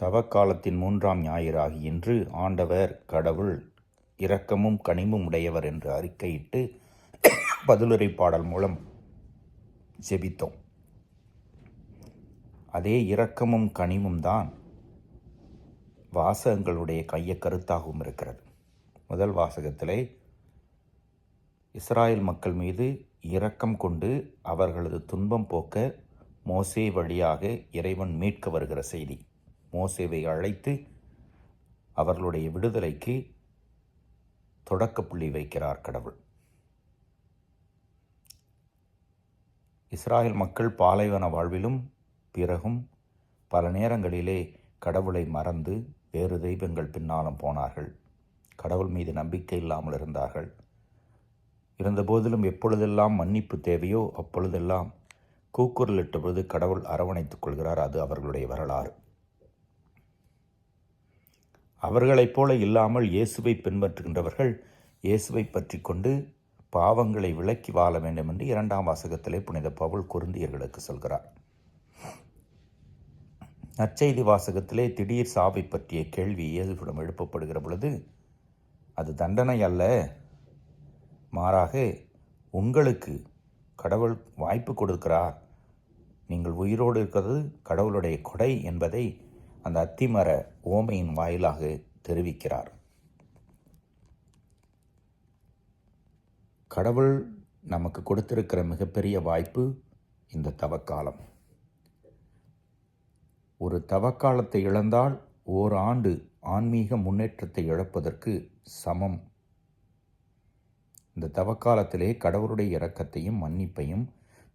தவக்காலத்தின் மூன்றாம் ஞாயிறாகி இன்று ஆண்டவர் கடவுள் இரக்கமும் கனிமும் உடையவர் என்று அறிக்கையிட்டு பதிலுரை பாடல் மூலம் ஜெபித்தோம். அதே இரக்கமும் கனிமும் தான் வாசகங்களுடைய கைய கருத்தாகவும் இருக்கிறது. முதல் வாசகத்திலே இஸ்ராயல் மக்கள் மீது இரக்கம் கொண்டு அவர்களது துன்பம் போக்க மோசே வழியாக இறைவன் மீட்க வருகிற செய்தி. மோசேவை அழைத்து அவர்களுடைய விடுதலைக்கு தொடக்கப்புள்ளி வைக்கிறார் கடவுள். இஸ்ராயல் மக்கள் பாலைவன வாழ்விலும் பிறகும் பல நேரங்களிலே கடவுளை மறந்து வேறு தெய்வங்கள் பின்னாலும் போனார்கள். கடவுள் மீது நம்பிக்கை இல்லாமல் இருந்தார்கள். இருந்தபோதிலும் எப்பொழுதெல்லாம் மன்னிப்பு தேவையோ அப்பொழுதெல்லாம் கூக்குரலிட்ட பொழுது கடவுள் அரவணைத்துக் கொள்கிறார். அது அவர்களுடைய வரலாறு. அவர்களைப் போல இல்லாமல் இயேசுவை பின்பற்றுகின்றவர்கள் இயேசுவை பற்றி கொண்டு பாவங்களை விலக்கி வாழ வேண்டும் என்று இரண்டாம் வாசகத்திலே புனித பவுல் குருந்தியர்களுக்கு சொல்கிறார். நற்செய்தி வாசகத்திலே திடீர் சாவை பற்றிய கேள்வி இயேசுவிடம் எழுப்பப்படுகிற பொழுது அது தண்டனை அல்ல. மாறாக உங்களுக்கு கடவுள் வாய்ப்பு கொடுக்கிறார். நீங்கள் உயிரோடு இருக்கிறது கடவுளுடைய கொடை என்பதை அந்த அத்திமர ஓமையின் வாயிலாக தெரிவிக்கிறார். கடவுள் நமக்கு கொடுத்திருக்கிற மிகப்பெரிய வாய்ப்பு இந்த தவக்காலம். ஒரு தவக்காலத்தை இழந்தால் ஓராண்டு ஆன்மீக முன்னேற்றத்தை இழப்பதற்கு சமம். இந்த தவக்காலத்திலே கடவுளுடைய இரக்கத்தையும் மன்னிப்பையும்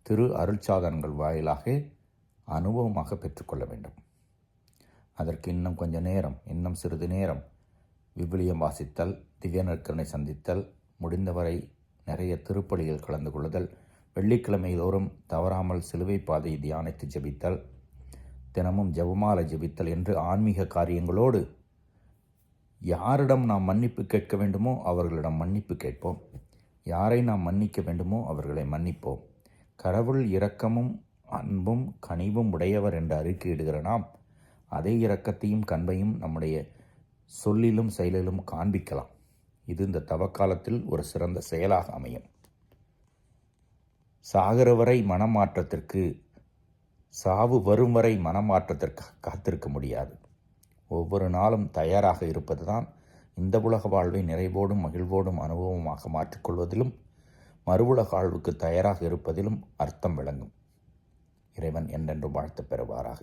திரு அருள்சாதனங்கள் வாயிலாக அனுபவமாக பெற்றுக்கொள்ள வேண்டும். அதற்கு இன்னும் கொஞ்ச நேரம் இன்னும் சிறிது நேரம். விவிலியம் வாசித்தல் திவ்யநற்கரனை சந்தித்தல் முடிந்தவரை நிறைய திருப்பலிகள் கலந்து கொள்ளுதல் வெள்ளிக்கிழமை தோறும் தவறாமல் சிலுவை பாதையை தியானித்து ஜெபித்தல் தினமும் ஜபமாலை ஜெபித்தல் என்று ஆன்மீக காரியங்களோடு யாரிடம் நாம் மன்னிப்பு கேட்க வேண்டுமோ அவர்களிடம் மன்னிப்பு கேட்போம். யாரை நாம் மன்னிக்க வேண்டுமோ அவர்களை மன்னிப்போம். கடவுள் இரக்கமும் அன்பும் கனிவும் உடையவர் என்று அறிக்கையிடுகிற நாம் அதே இரக்கத்தையும் கண்பையும் நம்முடைய சொல்லிலும் செயலிலும் காண்பிக்கலாம். இது இந்த தவக்காலத்தில் ஒரு சிறந்த செயலாக அமையும். சாகிற வரை மனமாற்றத்திற்கு சாவு வரும் வரை மனமாற்றத்திற்கு காத்திருக்க முடியாது. ஒவ்வொரு நாளும் தயாராக இருப்பதுதான் இந்த உலக வாழ்வை நிறைவோடும் மகிழ்வோடும் அனுபவமாக மாற்றிக்கொள்வதிலும் மறுவுலக வாழ்வுக்கு தயாராக இருப்பதிலும் அர்த்தம் விளங்கும். இறைவன் என்றென்றும் வாழ்த்து பெறுவாராக.